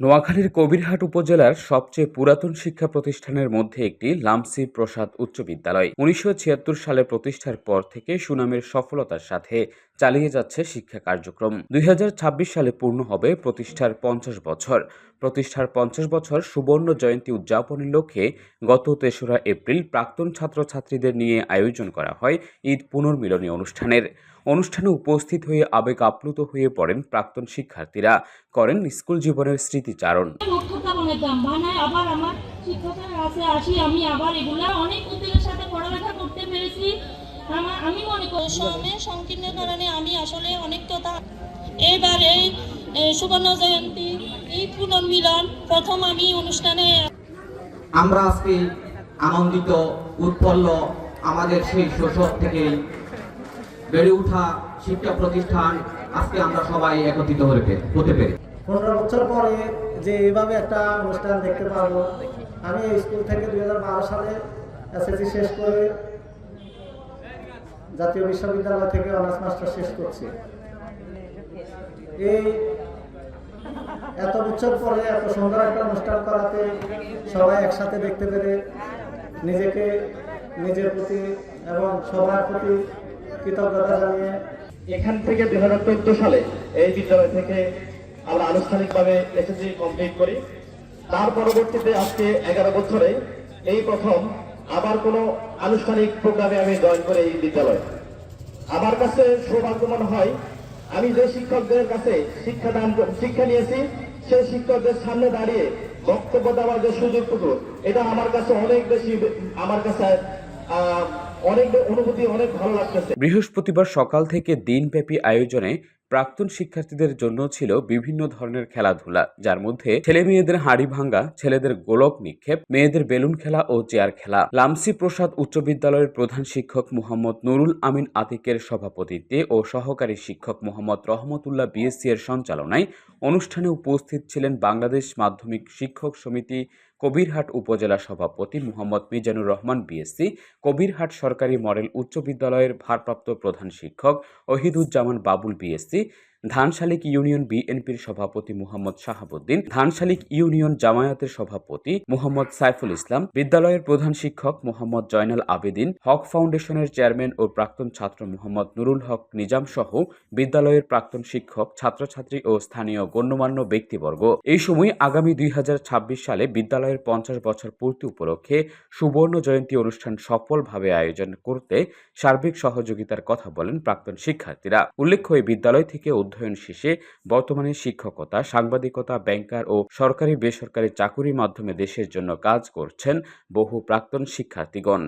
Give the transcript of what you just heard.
নোয়াখালীর কবিরহাট উপজেলার সবচেয়ে পুরাতন শিক্ষা প্রতিষ্ঠানের মধ্যে একটি লামসি প্রসাদ উচ্চ বিদ্যালয়। উনিশশো ছিয়াত্তর সালে প্রতিষ্ঠার পর থেকে সুনামের সফলতার সাথে চালিয়ে যাচ্ছে শিক্ষা কার্যক্রম। দুই হাজার ছাব্বিশ সালে পূর্ণ হবে প্রতিষ্ঠার পঞ্চাশ বছর। প্রতিষ্ঠার পঞ্চাশ বছর সুবর্ণ জয়ন্তী উদযাপনের লক্ষ্যে গত তেসরা এপ্রিল প্রাক্তন ছাত্রছাত্রীদের নিয়ে আয়োজন করা হয় ঈদ পুনর্মিলনী অনুষ্ঠানের। অনুষ্ঠানে উপস্থিত হয়ে আবেগ আপ্লুত হয়ে পড়েন প্রাক্তন শিক্ষার্থীরা। করেন স্কুল জীবনের স্মৃতিচারণ। আবার আমার শিক্ষকের কাছে আসি আমি আবার এগুলা অনেক উদ্যোগের সাথে পড়ালেখা করতে পেরেছি। আমার আমি মনে করি সময়ের সংকীর্ণ কারণে আমি আসলে অনেক কথা এইবার এই সুবর্ণ জয়ন্তী পুনর্মিলন প্রথম আমি অনুষ্ঠানে আমরা আজকে আনন্দিত উৎপল্ল আমাদের সেই শৈশব থেকে বেড়ে ওঠা শিক্ষা প্রতিষ্ঠান আজকে আমরা সবাই একত্রিত হতে পেরে। পনেরো বছর পরে যে এইভাবে একটা অনুষ্ঠান দেখতে পাবো আমি স্কুল থেকে দুই সালে এসএসসি শেষ করে জাতীয় বিশ্ববিদ্যালয় থেকে অনার্স মাস্টার শেষ করছি। এই এত বছর পরে এত সুন্দর একটা অনুষ্ঠান করাতে সবাই একসাথে দেখতে পেরে নিজেকে, নিজের প্রতি এবং সবার প্রতি কৃতজ্ঞতা জানিয়ে এখান থেকে দুই হাজার চোদ্দ সালে এই বিদ্যালয় থেকে আমরা আনুষ্ঠানিকভাবে এসএসসি কমপ্লিট করি। তার পরবর্তীতে আজকে এগারো বছরে এই প্রথম আবার কোনো আনুষ্ঠানিক প্রোগ্রামে আমি জয়েন করি এই বিদ্যালয়ে। আমার কাছে সৌভাগ্য হয়, আমি যে শিক্ষকদের কাছে শিক্ষা দান শিক্ষা নিয়েছি, সেই শিক্ষকদের সামনে দাঁড়িয়ে বক্তব্য দেওয়ার যে সুযোগটুকু, এটা আমার কাছে অনেক বেশি আমার কাছে বৃহস্পতিবার সকাল থেকে দিনব্যাপী আয়োজনে প্রাক্তন শিক্ষার্থীদের জন্য ছিল বিভিন্ন ধরনের খেলাধুলা, যার মধ্যে ছেলে মেয়েদের হাড়ি ভাঙ্গা, ছেলেদের গোলক নিক্ষেপ, মেয়েদের বেলুন খেলা ও চেয়ার খেলা। লামসি প্রসাদ উচ্চ বিদ্যালয়ের প্রধান শিক্ষক মোহাম্মদ নুরুল আমিন আতিকের সভাপতিত্বে ও সহকারী শিক্ষক মোহাম্মদ রহমতুল্লাহ বিএসসি এর সঞ্চালনায় অনুষ্ঠানে উপস্থিত ছিলেন বাংলাদেশ মাধ্যমিক শিক্ষক সমিতি কবিরহাট উপজেলা সভাপতি মোহাম্মদ মিজানুর রহমান বিএসসি, কবিরহাট সরকারি মডেল উচ্চ বিদ্যালয়ের ভারপ্রাপ্ত প্রধান শিক্ষক ওহিদুজ্জামান বাবুল বিএসসি ধানশালিক ইউনিয়ন বিএনপির সভাপতি মোহাম্মদ শাহাবুদ্দিন, ধানশালিক ইউনিয়ন জামায়াতের সভাপতি মোহাম্মদ সাইফুল ইসলাম, বিদ্যালয়ের প্রধান শিক্ষক মোহাম্মদ জয়নাল আবেদিন, হক ফাউন্ডেশনের চেয়ারম্যান ও প্রাক্তন ছাত্র মোহাম্মদ নুরুল হক নিজাম সহ বিদ্যালয়ের প্রাক্তন শিক্ষক, ছাত্রছাত্রী ও স্থানীয় গণ্যমান্য ব্যক্তিবর্গ। এই সময় আগামী দুই হাজার ছাব্বিশ সালে বিদ্যালয়ের পঞ্চাশ বছর পূর্তি উপলক্ষে সুবর্ণ জয়ন্তী অনুষ্ঠান সফলভাবে আয়োজন করতে সার্বিক সহযোগিতার কথা বলেন প্রাক্তন শিক্ষার্থীরা। উল্লেখ্য, এই বিদ্যালয় থেকে অধ্যয়ন শেষে বর্তমানে শিক্ষকতা, সাংবাদিকতা, ব্যাংকার ও সরকারি বেসরকারি চাকুরির মাধ্যমে দেশের জন্য কাজ করছেন বহু প্রাক্তন শিক্ষার্থীগণ।